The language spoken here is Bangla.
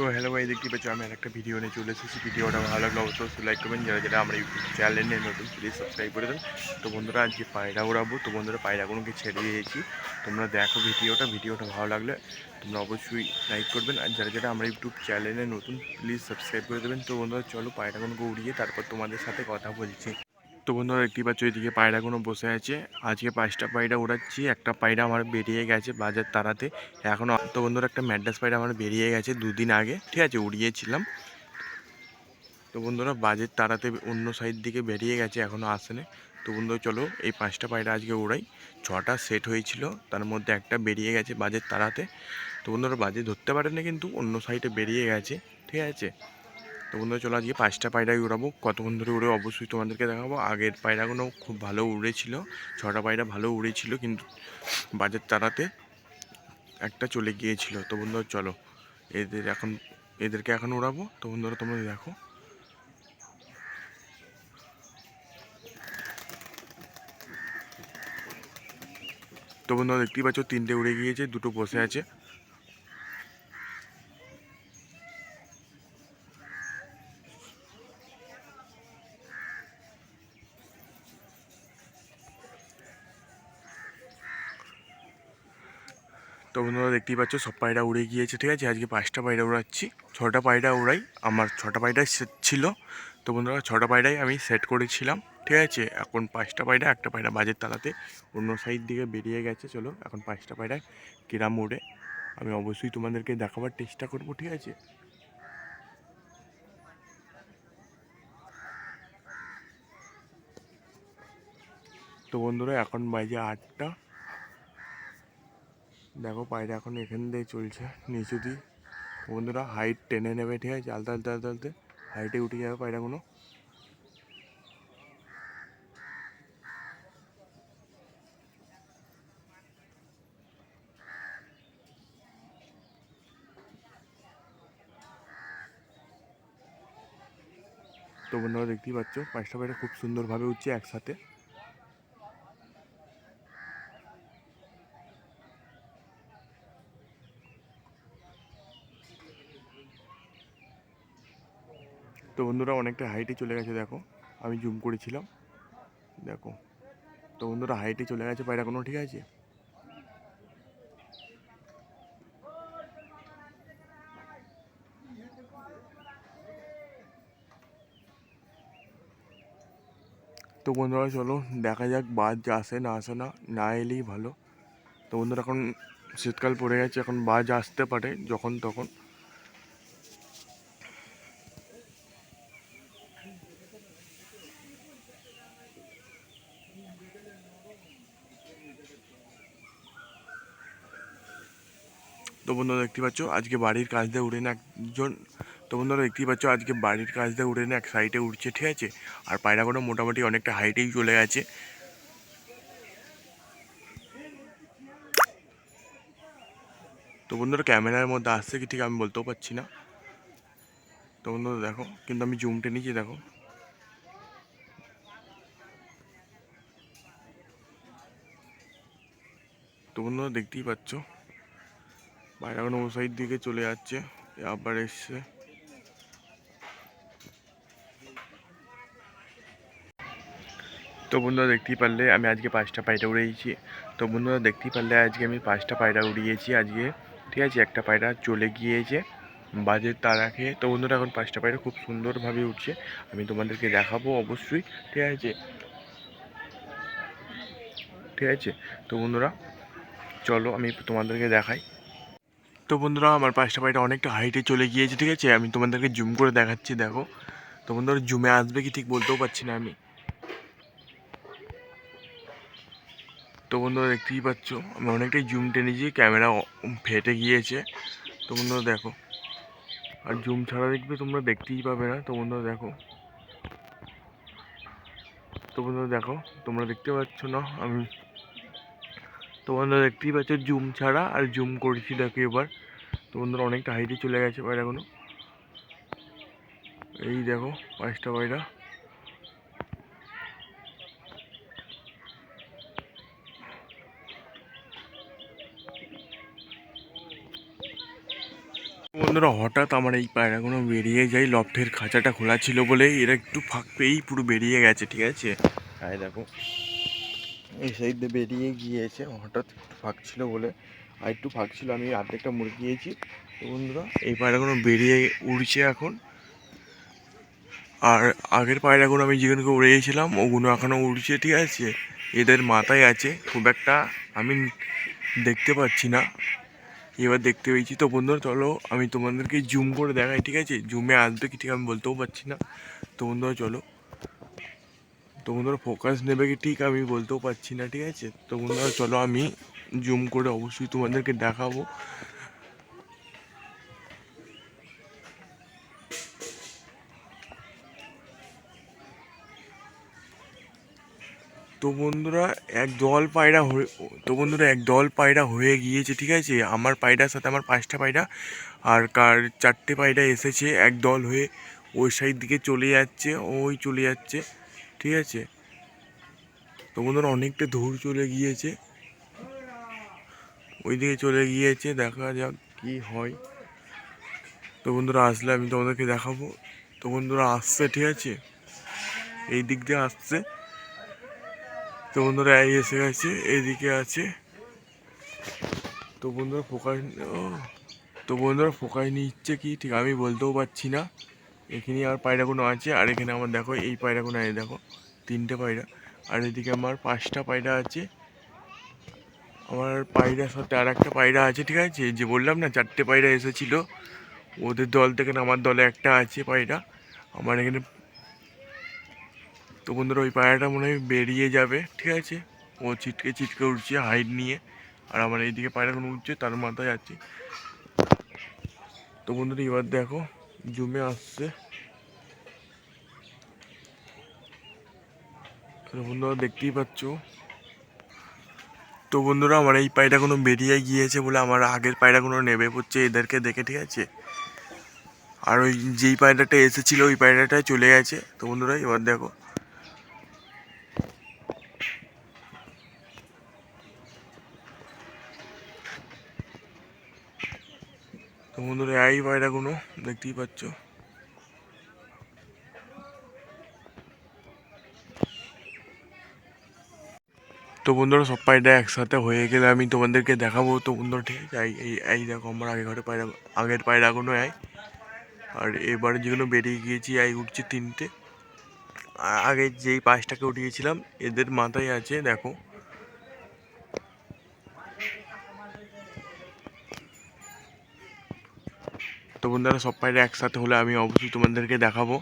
তো হ্যালো ভাই দেখতে পাচ্ছ, আমি একটা ভিডিও নিয়ে চলে এসেছি। ভিডিওটা ভালো লাগলে অবশ্যই লাইক করবেন যারা যারা আমরা ইউটিউব চ্যানেলে নতুন প্লিজ সাবস্ক্রাইব করে দেন। তো বন্ধুরা, আজকে পায়রা উড়াবো। তো বন্ধুরা, পায়রাগুলোকে ছেড়ে দিয়েছি তোমরা দেখো ভিডিওটা ভিডিওটা ভালো লাগলে তোমরা অবশ্যই লাইক করবেন। আর যারা যারা আমরা ইউটিউব চ্যানেলে নতুন প্লিজ সাবস্ক্রাইব করে দেবেন। তো বন্ধুরা, চলো পায়রাগুলোকে উড়িয়ে তারপর তোমাদের সাথে কথা বলছি। তো বন্ধুরা দেখতে পাচ্ছ এদিকে পায়রাগুলো বসে আছে। আজকে পাঁচটা পায়রা উড়াচ্ছি একটা পায়রা আমার বেরিয়ে গেছে বাজার তাড়াতে এখনও তো বন্ধুরা একটা ম্যাড্রাস পায়রা আমার বেরিয়ে গেছে দুদিন আগে, ঠিক আছে, উড়িয়েছিলাম। তো বন্ধুরা, বাজের তাড়াতে অন্য সাইড দিকে বেরিয়ে গেছে এখনও আসেনি তো বন্ধুরা চলো এই পাঁচটা পায়রা আজকে উড়াই ছটা সেট হয়েছিল, তার মধ্যে একটা বেরিয়ে গেছে বাজের তাড়াতে তো বন্ধুরা, বাজে ধরতে পারেনি কিন্তু অন্য সাইডে বেরিয়ে গেছে, ঠিক আছে। তো বন্ধুরা, চলো আজকে পাঁচটা পায়রাই উড়াবো। কতক্ষণ ধরে উড়ে অবশ্যই তোমাদেরকে দেখাবো। আগের পায়রাগুলো খুব ভালো উড়েছিল। ছটা পায়রা ভালো উড়েছিল, কিন্তু বাজার তাড়াতে একটা চলে গিয়েছিল। তো বন্ধুরা, চলো এদের এখন, এদেরকে এখন উড়াবো। তো বন্ধুরা, তোমরা দেখো। তো বন্ধুরা, দেখতেই পাচ্ছ, তিনটে উড়ে গিয়েছে, দুটো বসে আছে। তো বন্ধুরা দেখতেই পাচ্ছ, সব পায়রা উড়ে গিয়েছে, ঠিক আছে? আজকে পাঁচটা পায়রা উড়াচ্ছি। ছটা পায়রা উড়াই, আমার ছটা পায়রাই সেট ছিল। তো বন্ধুরা, ছটা পায়রাই আমি সেট করেছিলাম, ঠিক আছে? এখন পাঁচটা পায়রা, একটা পায়রা বাজের তালাতে অন্য সাইড দিকে বেরিয়ে গেছে, চলো। এখন পাঁচটা পায়রা কিরাম উড়ে আমি অবশ্যই তোমাদেরকে দেখাবার চেষ্টা করব, ঠিক আছে? তো বন্ধুরা, এখন বাজে আটটা। দেখো পায়রা এখন এখান দিয়ে চলছে, নিচু দিয়ে। বন্ধুরা হাইট টেনে নেবে, ঠিক আছে? আলতে আলতে আলতে আলতে হাইটে উঠে যাবে পায়রাগুলো। তো বন্ধুরা দেখতেই পাচ্ছ পাঁচটা পায়রা খুব সুন্দরভাবে উঠছে একসাথে। তো বন্ধুরা অনেকটা হাইটে চলে গেছে, দেখো। আমি জুম করেছিলাম। দেখো। তো বন্ধুরা হাইটে চলে গেছে, পায়রা কোনো ঠিক আছে? তো বন্ধুরা চলো, দেখা যাক বাজ আসে না আসে না না এলেই ভালো। তো বন্ধুরা এখন শীতকাল পড়ে গেছে, এখন বাজ আসতে পারে যখন তখন। তো বন্ধুরা দেখতে পাচ্ছ? আজকে বাড়ির কাজ দিয়ে উড়ে না একজন। তো বন্ধুরা দেখতেই পাচ্ছ, আজকে বাড়ির কাজ দিয়ে উড়ে না এক সাইডে উঠছে, ঠিক আছে? আর পায়রাগুলো মোটামুটি অনেকটা হাইটেই চলে গেছে। তো বন্ধুরা ক্যামেরার মধ্যে আসছে কি ঠিক আমি বলতেও পারছি না। তো বন্ধুরা দেখো, কিন্তু আমি জুমটে নিয়েছি দেখো। তো বন্ধুরা দেখতেই পাচ্ছ পায়রাগুলো ও সাইড দিকে চলে যাচ্ছে আবার এসছে। তো বন্ধুরা, দেখতেই পারলে আমি আজকে পাঁচটা পায়রা উড়িয়েছি। তো বন্ধুরা, দেখতেই পারলে আজকে আমি পাঁচটা পায়রা উড়িয়েছি। আজকে, ঠিক আছে, একটা পায়রা চলে গিয়েছে বাজের তারা খেয়ে। তো বন্ধুরা, এখন পাঁচটা পায়রা খুব সুন্দরভাবে উঠছে আমি তোমাদেরকে দেখাবো অবশ্যই, ঠিক আছে? ঠিক আছে? তো বন্ধুরা, চলো আমি তোমাদেরকে দেখাই। তো বন্ধুরা, আমার পাঁচটা পায়রা অনেকটা হাইটে চলে গিয়েছে, ঠিক আছে? আমি তোমাদেরকে জুম করে দেখাচ্ছি, দেখো। তো বন্ধুরা জুমে আসবে কি ঠিক বলতেও পারছি না আমি। তো বন্ধুরা, দেখতেই পাচ্ছ, আমি অনেকটাই জুম টেনেছি ক্যামেরা ফেটে গিয়েছে। তো বন্ধুরা, দেখো। আর জুম ছাড়া দেখবে তোমরা দেখতেই পাবে না। তো বন্ধুরা, দেখো। তো বন্ধুরা, দেখো, তোমরা দেখতে পাচ্ছ না, আমি বন্ধুরা দেখতেই পাচ্ছ জুম ছাড়া আর জুম করেছি, দেখো এবার। তো বন্ধুরা অনেকটা হাইটে চলে গেছে পায়রাগুলো এই দেখো, পাঁচটা পায়রা বন্ধুরা হঠাৎ আমার এই পায়রাগুলো বেরিয়ে যায়, লফটের খাঁচাটা খোলা ছিল বলে। এরা একটু ফাঁক পেয়েই পুরো বেরিয়ে গেছে, ঠিক আছে? হ্যাঁ দেখো। এই সাইড দিয়ে বেরিয়ে গিয়েছে। হঠাৎ একটু ফাঁক ছিল বলে আর একটু ফাঁক ছিল, আমি অর্ধেকটা মুড়ে গিয়েছি তো বন্ধুরা, এই পায়রাগুলো বেরিয়ে উড়ছে এখন। আর আগের পায়রাগুলো আমি যেগুলোকে উড়িয়েছিলাম, ওগুলো এখনও উড়ছে, ঠিক আছে? এদের মাথায় আছে। খুব একটা আমি দেখতে পাচ্ছি না। এবার দেখতে পেয়েছি। তো বন্ধুরা, চলো আমি তোমাদেরকে জুম করে দেখাই, ঠিক আছে? জুমে আসবে কি, ঠিক আমি বলতেও পারছি না। তো বন্ধুরা, চলো। তো বন্ধুরা ফোকাস নেবে কি ঠিক আমি বলতেও পারছি না, ঠিক আছে? তো বন্ধুরা চলো আমি জুম করে অবশ্যই তোমাদেরকে দেখাবো। তো বন্ধুরা, এক দল পায়রা হয়ে, তো বন্ধুরা, এক দল পায়রা হয়ে গিয়েছে, ঠিক আছে? আমার পায়রার সাথে আমার পাঁচটা পায়রা, আর কার চারটে পায়রা এসেছে, এক দল হয়ে ওই সাইড দিকে চলে যাচ্ছে, ওই চলে যাচ্ছে। ঠিক আছে? তো বন্ধুরা অনেকটা দূর চলে গিয়েছে। ওই দিকে চলে গিয়েছে, দেখা যাক কি হয়। তো বন্ধুরা আসলে আমি তোমাদেরকে দেখাবো। তো বন্ধুরা আসছে, ঠিক আছে? এই দিক দিয়ে আসছে। তো বন্ধুরা এই এসে গেছে, এইদিকে আছে। তো বন্ধুরা ফোকাস তো বন্ধুরা ফোকাস নিচ্ছে কি? ঠিক আমি বলতেও পারছি না। এখানে আর পায়রাগুলো আছে, আর এখানে আমার দেখো এই পায়রাগুলো এই দেখো। তিনটে পায়রা। আর এদিকে আমার পাঁচটা পায়রা আছে। আমার পায়রার সাথে আর একটা পায়রা আছে, ঠিক আছে? যে বললাম না, চারটে পায়রা এসেছিল। ওদের দল থেকে আমার দলে একটা আছে পায়রা। আমার এখানে তো বন্ধুরা, ওই পায়রাটা মনে হয় বেরিয়ে যাবে, ঠিক আছে? ও ছিটকে ছিটকে উঠছে হাইট নিয়ে। আর আমার এইদিকে পায়রাগুলো উঠছে, তার মাথায় আছে। তো বন্ধুরা, এবার দেখো জুমে আসছে। বন্ধুরা, দেখতেই পাচ্ছ। তো বন্ধুরা, আমার এই পায়রাগুলো বেরিয়ে গিয়েছে বলে আমার আগের পায়রাগুলো নেবে পড়ছে, এদেরকে দেখে, ঠিক আছে? আর ওই যেই পায়রাটা এসেছিল, ওই পায়রাটা চলে গেছে। তো বন্ধুরা, এবার দেখো। তো বন্ধুরা, এই পায়রাগুলো দেখতেই পাচ্ছ। তো বন্ধুরা, সব পায়রা একসাথে হয়ে গেলে আমি তোমাদেরকে দেখাবো। তো বন্ধুরা, ঠিক আছে, এই এই দেখো আমার আগে ঘরে পায়রা আগের পায়রাগুলো আয় আর এবার যেগুলো বেরিয়ে গিয়েছি, এই উঠছে তিনটে। আগে যেই পাঁচটাকে উঠিয়েছিলাম, এদের মাথায় আছে, দেখো। তো বন্ধুরা সব পায়রা একসাথে হলে আমি অবশ্যই তোমাদেরকে দেখাবো।